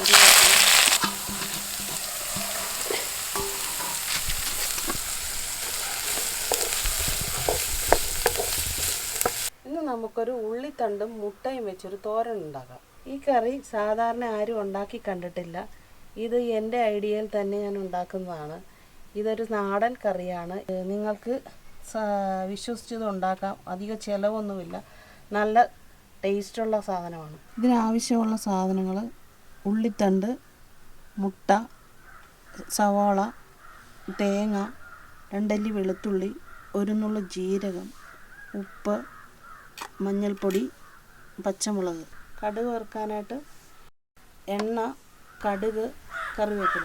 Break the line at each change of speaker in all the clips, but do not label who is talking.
ഇന്ന് നമുക്കൊരു ഉള്ളിത്തണ്ടും മുട്ടയും വെച്ചൊരു തോരൻ ഉണ്ടാക്കാം. ഈ കറി സാധാരണ ആരും ഉണ്ടാക്കി കണ്ടിട്ടില്ല. ഇത് എന്റെ ഐഡിയയിൽ തന്നെ ഞാൻ ഉണ്ടാക്കുന്നതാണ്. ഇതൊരു നാടൻ കറിയാണ്. നിങ്ങൾക്ക് വിശ്വസിച്ചത് ഉണ്ടാക്കാം. അധിക ചിലവൊന്നുമില്ല. നല്ല ടേസ്റ്റുള്ള സാധനമാണ്. ഇതിനാവശ്യമുള്ള സാധനങ്ങൾ ഉള്ളിത്തണ്ട് മുട്ട സവാള തേങ്ങ രണ്ടല്ലി വെളുത്തുള്ളി ഒരു നുള്ളു ജീരകം ഉപ്പ് മഞ്ഞൾപ്പൊടി പച്ചമുളക്. കടുക് വറുക്കാനായിട്ട് എണ്ണ കടുക് കറിവേപ്പില.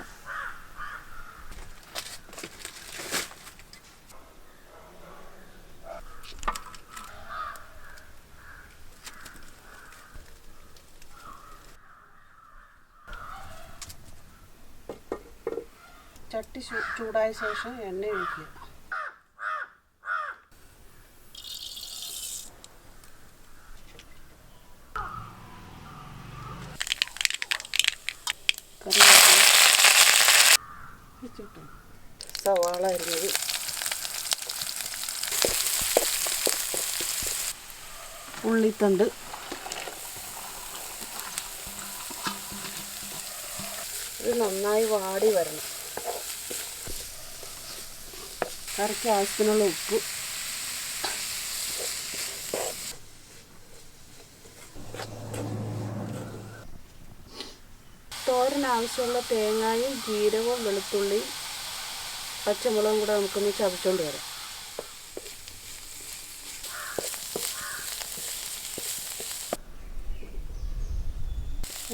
ചട്ടി ചൂടായ ശേഷം എണ്ണ ഒഴിക്കുക. സവാള അരിഞ്ഞത്. ഉള്ളിത്തണ്ട്. ഇത് നന്നായി വാടി വരണം. കറിക്ക് ആവശ്യത്തിനുള്ള ഉപ്പ്. തോരനാവശ്യമുള്ള തേങ്ങായും ജീരകവും വെളുത്തുള്ളിയും പച്ചമുളകും കൂടെ നമുക്കൊന്ന് ചതച്ചുകൊണ്ട് വരാം.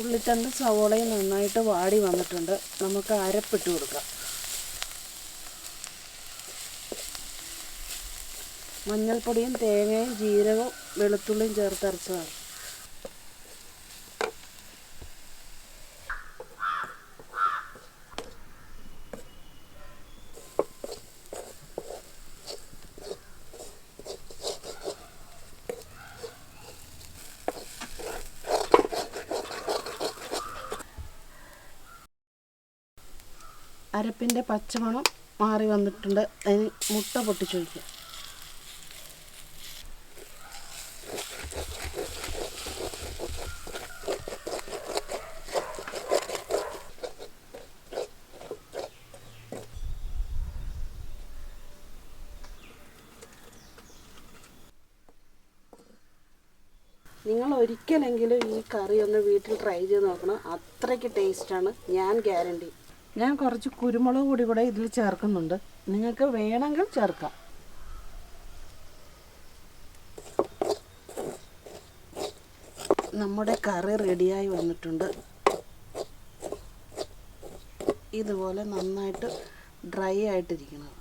ഉള്ളിത്തണ്ട് സവോളയും നന്നായിട്ട് വാടി വന്നിട്ടുണ്ട്. നമുക്ക് അരപ്പിട്ട് കൊടുക്കാം. മഞ്ഞൾപ്പൊടിയും തേങ്ങയും ജീരകവും വെളുത്തുള്ളിയും ചേർത്ത് അരപ്പിന്റെ പച്ചമണം മാറി വന്നിട്ടുണ്ട്. അതിന് മുട്ട പൊട്ടിച്ചു വയ്ക്കുക നിങ്ങൾ ഒരിക്കലെങ്കിലും ഈ കറി ഒന്ന് വീട്ടിൽ ട്രൈ ചെയ്ത് നോക്കണം. അത്രയ്ക്ക് ടേസ്റ്റാണ് ഞാൻ ഗ്യാരണ്ടി ഞാൻ കുറച്ച് കുരുമുളക് പൊടി കൂടെ ഇതിൽ ചേർക്കുന്നുണ്ട്. നിങ്ങൾക്ക് വേണമെങ്കിൽ ചേർക്കാം. നമ്മുടെ കറി റെഡിയായി വന്നിട്ടുണ്ട്. ഇതുപോലെ നന്നായിട്ട് ഡ്രൈ ആയിട്ടിരിക്കണം.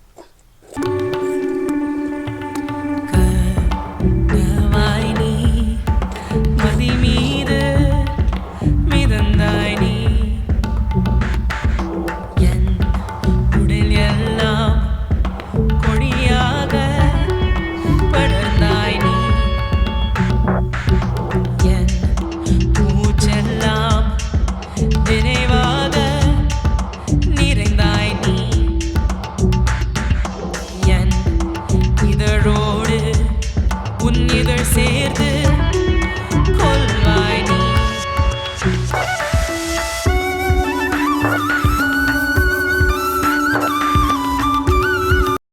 Bye.